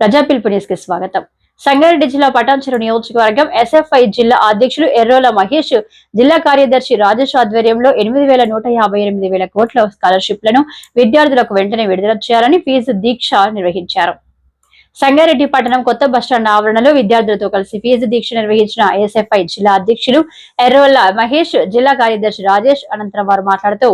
ప్రజా పిలుపు న్యూస్కి స్వాగతం. సంగారెడ్డి జిల్లా పటాన్చెరు నియోజకవర్గం ఎస్ఎఫ్ఐ జిల్లా అధ్యక్షులు ఎర్రోల మహేష్ జిల్లా కార్యదర్శి రాజేష్ ఆధ్వర్యంలో ఎనిమిది వేల నూట యాభై ఎనిమిది వేల కోట్ల స్కాలర్షిప్లను విద్యార్థులకు వెంటనే విడుదల చేయాలని ఫీజు దీక్ష నిర్వహించారు. సంగారెడ్డి పట్టణం కొత్త బస్టాండ్ ఆవరణలో విద్యార్థులతో కలిసి ఫీజు దీక్ష నిర్వహించిన ఎస్ఎఫ్ఐ జిల్లా అధ్యక్షులు ఎర్రోల మహేష్ జిల్లా కార్యదర్శి రాజేష్ అనంతరం వారు మాట్లాడుతూ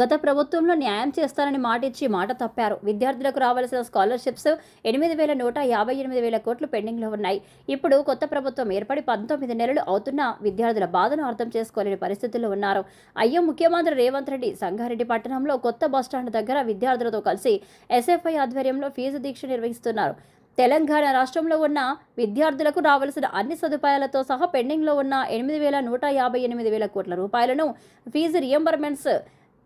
గత ప్రభుత్వంలో న్యాయం చేస్తానని మాట ఇచ్చి మాట తప్పారు. విద్యార్థులకు రావాల్సిన స్కాలర్షిప్స్ ఎనిమిది వేల నూట యాభై ఎనిమిది వేల కోట్లు పెండింగ్లో ఉన్నాయి. ఇప్పుడు కొత్త ప్రభుత్వం ఏర్పడి పంతొమ్మిది నెలలు అవుతున్నా విద్యార్థుల బాధను అర్థం చేసుకోలేని పరిస్థితుల్లో ఉన్నారు. అయ్యో ముఖ్యమంత్రి రేవంత్ రెడ్డి సంగారెడ్డి పట్టణంలో కొత్త బస్టాండ్ దగ్గర విద్యార్థులతో కలిసి ఎస్ఎఫ్ఐ ఆధ్వర్యంలో ఫీజు దీక్ష నిర్వహిస్తున్నారు. తెలంగాణ రాష్ట్రంలో ఉన్న విద్యార్థులకు రావాల్సిన అన్ని సదుపాయాలతో సహా పెండింగ్లో ఉన్న ఎనిమిది వేల నూట యాభై ఎనిమిది వేల కోట్ల రూపాయలను ఫీజు రియంబర్మెంట్స్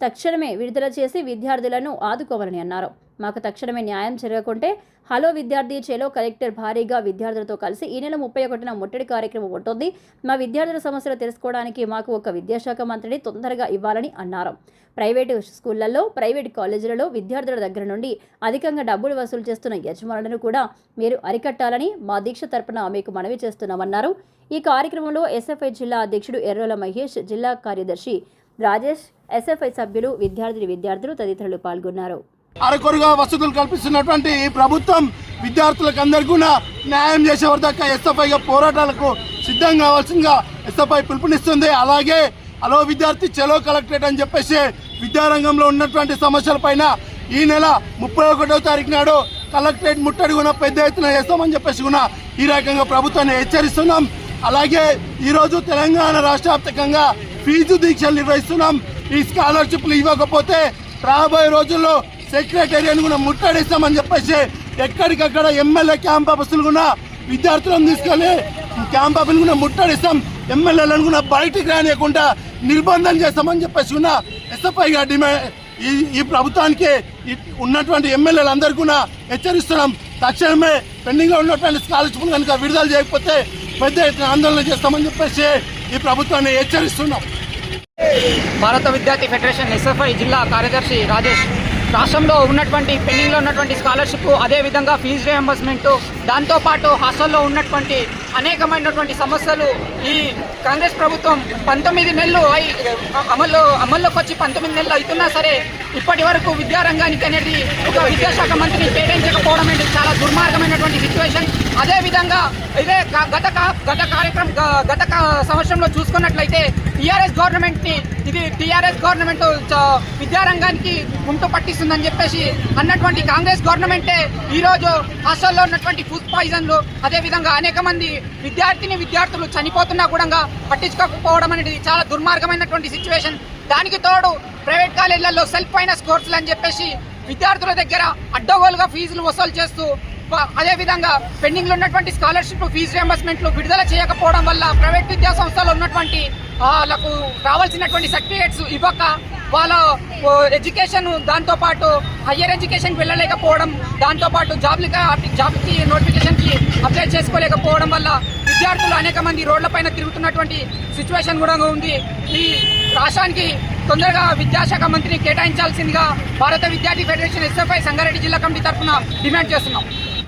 తక్షణమే విడుదల చేసి విద్యార్థులను ఆదుకోవాలని అన్నారు. మాకు తక్షణమే న్యాయం జరగకుంటే హలో విద్యార్థి చేలో కలెక్టర్ భారీగా విద్యార్థులతో కలిసి ఈ నెల ముప్పై ఒకటిన ముట్టడి కార్యక్రమం ఉంటుంది. మా విద్యార్థుల సమస్యలు తెలుసుకోవడానికి మాకు ఒక విద్యాశాఖ మంత్రిని తొందరగా ఇవ్వాలని అన్నారు. ప్రైవేటు స్కూళ్ళలో ప్రైవేట్ కాలేజీలలో విద్యార్థుల దగ్గర నుండి అధికంగా డబ్బులు వసూలు చేస్తున్న యజమానులను కూడా మీరు అరికట్టాలని మా దీక్ష తరపున మీకు మనవి చేస్తున్నామన్నారు. ఈ కార్యక్రమంలో ఎస్ఎఫ్ఐ జిల్లా అధ్యక్షుడు ఎర్రోల మహేష్ జిల్లా కార్యదర్శి రాజేష్ ఎస్ఎఫ్ఐ సభ్యులు విద్యార్థిని విద్యార్థులు తదితరులు పాల్గొన్నారు. అరకొరుగా వసతులు కల్పిస్తున్నటువంటి ఈ ప్రభుత్వం విద్యార్థులకు అందరికీ కూడా న్యాయం చేసే వరదాకా ఎస్ఎఫ్ఐగా పోరాటాలకు సిద్ధం కావాల్సిందిగా ఎస్ఎఫ్ఐ పిలుపునిస్తుంది. అలాగే అలో విద్యార్థి చెలో కలెక్టరేట్ అని చెప్పేసి విద్యారంగంలో ఉన్నటువంటి సమస్యలపైన ఈ నెల ముప్పై ఒకటో తారీఖు నాడు కలెక్టరేట్ ముట్టడి కూడా పెద్ద ఎత్తున చేస్తామని చెప్పేసి కూడా ఈ రకంగా ప్రభుత్వాన్ని హెచ్చరిస్తున్నాం. అలాగే ఈరోజు తెలంగాణ రాష్ట్ర వ్యాప్తంగా ఫీజు దీక్షలు నిర్వహిస్తున్నాం ఈ స్కాలర్షిప్లు ఇవ్వకపోతే రాబోయే రోజుల్లో సెక్రటేరియట్ కూడా ముట్టడిస్తామని చెప్పేసి ఎక్కడికక్కడ ఎమ్మెల్యే క్యాంప్ ఆఫీసులు కూడా విద్యార్థులను తీసుకొని క్యాంప్ ఆఫీసులు కూడా ముట్టడిస్తాం. ఎమ్మెల్యేలను కూడా బయటికి రానియకుండా నిర్బంధం చేస్తామని చెప్పేసి కూడా ఎస్ఎఫ్ఐగా డిమాండ్ ఈ ఈ ప్రభుత్వానికి ఉన్నటువంటి ఎమ్మెల్యేలందరూ కూడా హెచ్చరిస్తున్నాం. తక్షణమే పెండింగ్లో ఉన్నటువంటి స్కాలర్షిప్లు కనుక విడుదల చేయకపోతే పెద్ద ఎత్తున ఆందోళన చేస్తామని చెప్పేసి ఈ ప్రభుత్వాన్ని హెచ్చరిస్తున్నాం. భారత విద్యార్థి ఫెడరేషన్ ఎస్ఎఫ్ఐ జిల్లా కార్యదర్శి రాజేష్ రాష్ట్రంలో ఉన్నటువంటి పెండింగ్లో ఉన్నటువంటి స్కాలర్షిప్ అదేవిధంగా ఫీజు రియంబర్స్మెంట్ దాంతోపాటు హాస్టల్లో ఉన్నటువంటి అనేకమైనటువంటి సమస్యలు ఈ కాంగ్రెస్ ప్రభుత్వం పంతొమ్మిది నెలలు అయి అమల్లో అమల్లోకి వచ్చి పంతొమ్మిది నెలలు అవుతున్నా సరే ఇప్పటి వరకు విద్యారంగానికి అనేది ఒక విద్యాశాఖ మంత్రిని కేటాయించకపోవడం అనేది చాలా దుర్మార్గమైనటువంటి సిచ్యువేషన్ అదేవిధంగా ఇదే గత గత కార్యక్రమం గత సంవత్సరంలో చూసుకున్నట్లయితే టీఆర్ఎస్ గవర్నమెంట్ని ఇది టీఆర్ఎస్ గవర్నమెంట్ విద్యారంగానికి గుంటు పట్టిస్తుందని చెప్పేసి అన్నటువంటి కాంగ్రెస్ గవర్నమెంటే ఈ రోజు హాస్టల్లో ఉన్నటువంటి ఫుడ్ పాయిజన్లు అదే విధంగా అనేక మంది విద్యార్థిని విద్యార్థులు చనిపోతున్నా కూడా పట్టించుకోకపోవడం అనేది చాలా దుర్మార్గమైనటువంటి సిచ్యువేషన్ దానికి తోడు ప్రైవేట్ కాలేజీలలో సెల్ఫ్ ఫైనాన్స్ కోర్సులు అని చెప్పేసి విద్యార్థుల దగ్గర అడ్డగోలుగా ఫీజులు వసూలు చేస్తూ అదే విధంగా పెండింగ్లో ఉన్నటువంటి స్కాలర్షిప్ ఫీజు రియంబర్స్మెంట్లు విడుదల చేయకపోవడం వల్ల ప్రైవేట్ విద్యా సంస్థలు ఉన్నటువంటి వాళ్ళకు రావాల్సినటువంటి సర్టిఫికేట్స్ ఇవ్వక వాళ్ళ ఎడ్యుకేషన్ దాంతో పాటు హయ్యర్ ఎడ్యుకేషన్ వెళ్ళలేకపోవడం దాంతో పాటు జాబ్లకి జాబ్కి నోటిఫికేషన్కి అప్లై చేసుకోలేకపోవడం వల్ల విద్యార్థులు అనేక మంది రోడ్లపైన తిరుగుతున్నటువంటి సిచ్యువేషన్ కూడా ఉంది. ఈ రాష్ట్రానికి తొందరగా విద్యాశాఖ మంత్రిని కేటాయించాల్సిందిగా భారత విద్యార్థి ఫెడరేషన్ ఎస్ఎఫ్ఐ సంగారెడ్డి జిల్లా కమిటీ తరఫున డిమాండ్ చేస్తున్నాం.